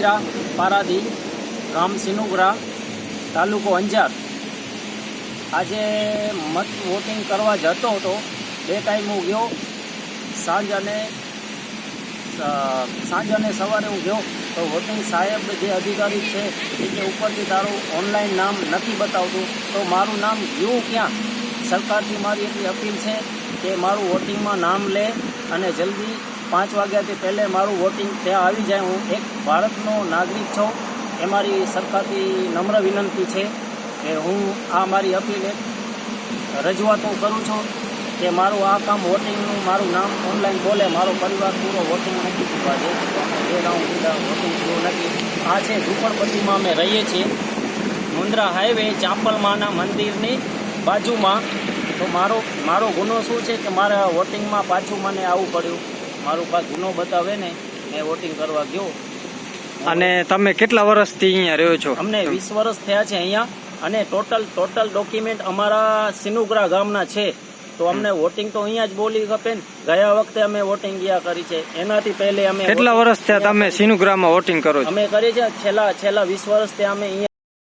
હીરા પારાદી ગામ સિનુગ્રા, તાલુકો અંજાર. આજે મત વોટિંગ કરવા જતો હતો. બે ટાઈમ હું ગયો. સાંજ અને સાંજ અને સવારે હું ગયો. તો વોટિંગ સાહેબ જે અધિકારી છે, એ કે ઉપરથી તારું ઓનલાઈન નામ નથી બતાવતું, તો મારું નામ ગયું ક્યાં? સરકારથી મારી એટલી અપીલ છે કે મારું વોટિંગમાં નામ લે અને જલ્દી પાંચ વાગ્યાથી પહેલે મારું વોટિંગ ત્યાં આવી જાય. હું એક ભારતનો નાગરિક છું. એ મારી સરકારથી નમ્ર વિનંતી છે કે હું આ મારી અપીલ એક રજૂઆત હું કરું છું કે મારું આ કામ વોટિંગનું મારું નામ ઓનલાઈન બોલે. મારો પરિવાર પૂરો વોટિંગ નથી ચૂકવા દે. બે રાઉન્ડ વોટિંગ થયું નથી. આ છે ઝુંપડપટ્ટીમાં અમે રહીએ છીએ. મુન્દ્રા હાઈવે ચાંપલમાના મંદિરની બાજુમાં. તો મારો મારો ગુનો શું છે કે મારા વોટિંગમાં પાછું મને આવવું પડ્યું. મારું પાસે ગુનો બતાવે ને મેં વોટિંગ કરવા ગયો. અને તમે કેટલા વર્ષથી અહીંયા રહ્યો છો? અમને વીસ વર્ષ થયા છે અહીંયા અને ટોટલ ટોટલ ડોક્યુમેન્ટ અમારા સિનુગ્રા ગામના છે. તો અમને વોટિંગ તો અહીંયા જ બોલી ખપે ને. ગયા વખતે અમે વોટિંગ ગયા કરી છે. એનાથી પહેલે અમે કેટલા વર્ષ થયા તમે સિનુગ્રામાં વોટિંગ કરો છો? અમે કરી છે છેલ્લા છેલ્લા વીસ વર્ષથી અમે અહીંયા